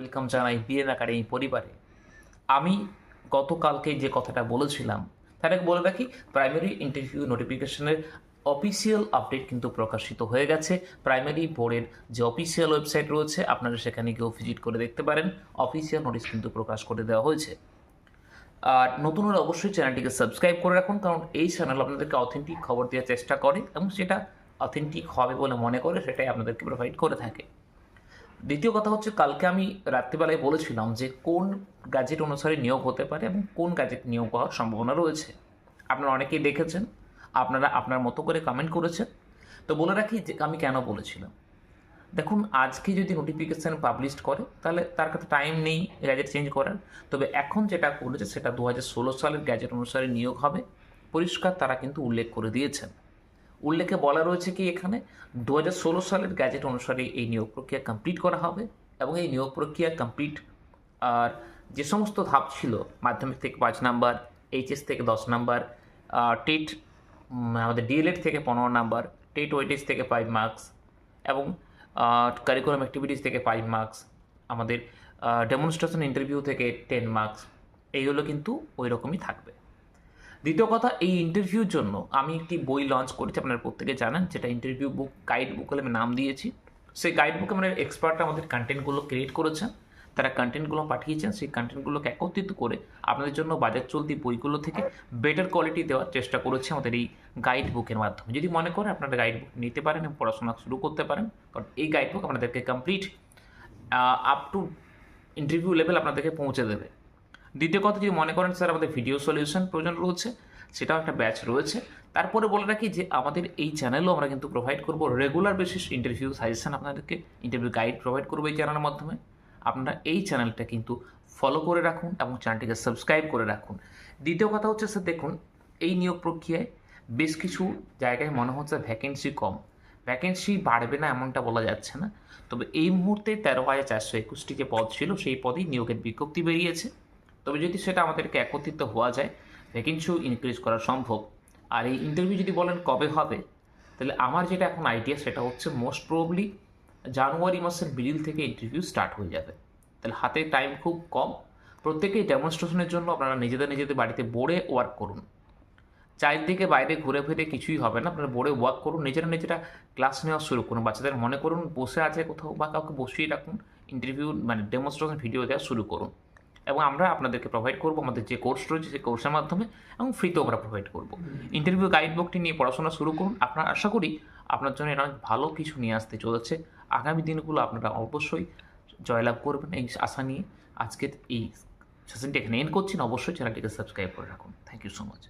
Welcome জানাই BN academy পরিবারে। আমি গতকালকে যে কথাটা বলেছিলাম আগে বলে রাখি প্রাইমারি ইন্টারভিউ নোটিফিকেশনের অফিসিয়াল আপডেট কিন্তু প্রকাশিত হয়ে গেছে। প্রাইমারি বোর্ডের যে অফিসিয়াল ওয়েবসাইট রয়েছে, আপনারা সেখানে গিয়েও ভিজিট করে দেখতে পারেন। অফিসিয়াল নোটিশ কিন্তু প্রকাশ করে দেওয়া হয়েছে। আর নতুন হলে অবশ্যই চ্যানেলটিকে সাবস্ক্রাইব করে রাখুন, কারণ এই চ্যানেল আপনাদেরকে অথেন্টিক খবর দেওয়ার চেষ্টা করে এবং সেটা অথেন্টিক হবে বলে মনে করে সেটাই আপনাদেরকে প্রোভাইড করে থাকে। দ্বিতীয় কথা হচ্ছে, কালকে আমি রাত্রিবেলায় বলেছিলাম যে কোন গ্যাজেট অনুসারে নিয়োগ হতে পারে এবং কোন গ্যাজেট নিয়োগ হওয়ার সম্ভাবনা রয়েছে। আপনারা অনেকেই দেখেছেন, আপনারা আপনার মতো করে কমেন্ট করেছেন। তো বলে রাখি যে আমি কেন বলেছিলাম? দেখুন, আজকে যদি নোটিফিকেশান পাবলিশ করে, তাহলে তার কাছে টাইম নেই গ্যাজেট চেঞ্জ করার। তবে এখন যেটা করেছে, সেটা দু হাজার ষোলো সালের গ্যাজেট অনুসারে নিয়োগ হবে। পরিষ্কার তারা কিন্তু উল্লেখ করে দিয়েছেন। উল্লেখে বলা রয়েছে কি এখানে দু হাজার ষোলো সালের গ্যাজেট অনুসারে এই নিয়োগ প্রক্রিয়া কমপ্লিট করা হবে এবং এই নিয়োগ প্রক্রিয়া কমপ্লিট আর যে সমস্ত ধাপ ছিল, মাধ্যমিক থেকে পাঁচ নাম্বার এইচএস থেকে দশ নাম্বার টেট আমাদের ডিএলএড থেকে পনেরো নাম্বার, টেট ওয়েটেজ থেকে ফাইভ মার্কস এবং কারিকুলাম অ্যাক্টিভিটিস থেকে ফাইভ মার্কস আমাদের ডেমনস্ট্রেশন ইন্টারভিউ থেকে টেন মার্কস এইগুলো কিন্তু ওই রকমই থাকবে। দ্বিতীয় কথা, এই ইন্টারভিউর জন্য আমি একটি বই লঞ্চ করেছি, আপনারা প্রত্যেকে জানেন, যেটা ইন্টারভিউ বুক গাইড বুক আমি নাম দিয়েছি। সেই গাইড বুকে আমাদের এক্সপার্টরা আমাদের কন্টেন্টগুলো ক্রিয়েট করেছেন, তারা কন্টেন্টগুলো পাঠিয়েছেন, সেই কন্টেন্টগুলোকে একত্রিত করে আপনাদের জন্য বাজার চলতি বইগুলো থেকে বেটার কোয়ালিটি দেওয়ার চেষ্টা করেছি আমাদের এই গাইড বুকের মাধ্যমে। যদি মনে করেন আপনারা গাইড বুক নিতে পারেন এবং পড়াশোনা শুরু করতে পারেন, কারণ এই গাইড বুক আপনাদেরকে complete up to interview level আপনাদেরকে পৌঁছে দেবে। দ্বিতীয় কথা, যদি মনে করেন স্যার, আমাদের ভিডিও সলিউশন প্রয়োজন রয়েছে, সেটাও একটা ব্যাচ রয়েছে। তারপরে বলে রাখি যে, আমাদের এই চ্যানেলও আমরা কিন্তু প্রোভাইড করব রেগুলার বেসিস ইন্টারভিউ সাজেশন আপনাদেরকে ইন্টারভিউ গাইড প্রোভাইড করব এই চ্যানেলের মাধ্যমে। আপনারা এই চ্যানেলটা কিন্তু ফলো করে রাখুন এবং চ্যানেলটিকে সাবস্ক্রাইব করে রাখুন। দ্বিতীয় কথা হচ্ছে স্যার, দেখুন, এই নিয়োগ প্রক্রিয়ায় বেশ কিছু জায়গায় মনে হচ্ছে ভ্যাকেন্সি কম। ভ্যাকেন্সি বাড়বে না এমনটা বলা যাচ্ছে না। তবে এই মুহূর্তে তেরো হাজার চারশো একুশটি যে পদ ছিল, সেই পদেই নিয়োগের বিজ্ঞপ্তি বেরিয়েছে। তবে যদি সেটা আমাদেরকে একত্রিত হওয়া যায় ভ্যাকেন্সিও ইনক্রিজ করা সম্ভব। আর এই ইন্টারভিউ যদি বলেন কবে হবে, তাহলে আমার যেটা এখন আইডিয়া সেটা হচ্ছে মোস্ট প্রবলি জানুয়ারি মাসের মিডিল থেকে ইন্টারভিউ স্টার্ট হয়ে যাবে। তাহলে হাতে টাইম খুব কম। প্রত্যেকেই ডেমনস্ট্রেশনের জন্য আপনারা নিজেদের নিজেদের বাড়িতে বোর্ডে ওয়ার্ক করুন। চারিদিকে বাইরে ঘুরে ফিরে কিছুই হবে না, আপনারা বোর্ডে ওয়ার্ক করুন, নিজেরা নিজেরা ক্লাস নেওয়া শুরু করুন, বাচ্চাদের মনে করুন বসে আছে কোথাও বা কাউকে বসিয়ে রাখুন ইন্টারভিউ মানে ডেমনস্ট্রেশন ভিডিও দেওয়া শুরু করুন। এবং আমরা আপনাদেরকে প্রোভাইড করব আমাদের যে কোর্স রয়েছে সেই কোর্সের মাধ্যমে এবং ফ্রিতেও আমরা প্রোভাইড করব। ইন্টারভিউ গাইড বুকটি নিয়ে পড়াশোনা শুরু করুন। আপনার আশা করি আপনার জন্য এটা অনেক ভালো কিছু নিয়ে আসতে চলেছে। আগামী দিনগুলো আপনারা অবশ্যই জয়লাভ করবেন এই আশা নিয়ে। আজকের এই সেশনটি এখানে এন্ড করছেন অবশ্যই চ্যানেলটিকে সাবস্ক্রাইব করে রাখুন। Thank you so much